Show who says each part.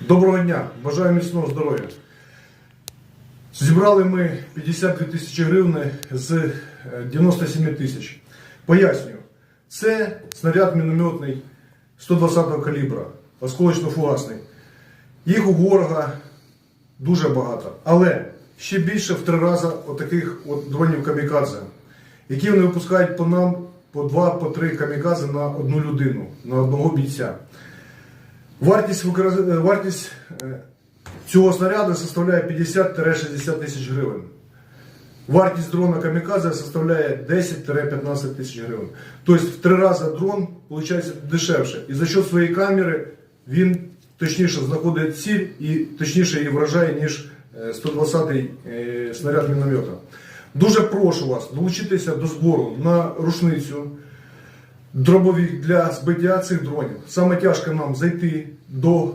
Speaker 1: Доброго дня, бажаю міцного здоров'я. Зібрали ми 52 тисячі гривень з е, 97 тисяч. Пояснюю, це снаряд мінометний 120-го калібра, осколочно-фугасний. Їх у ворога дуже багато, але ще більше в три рази отаких от дронів камікадзе, які вони випускають по нам по два, по камікадзе на одну людину, на одного бійця. Вартість, е, вартість е, цього снаряду составляє 50-60 тисяч гривень. Вартість дрона Камікадзе составляє 10-15 тисяч гривень. Тобто в три рази дрон виходить дешевше. І за счет своєї камери він точніше знаходить ціль і точніше її вражає, ніж е, 120-й е, снаряд міномета. Дуже прошу вас долучитися до збору на рушницю дробові для збиття цих дронів. Саме тяжко нам зайти до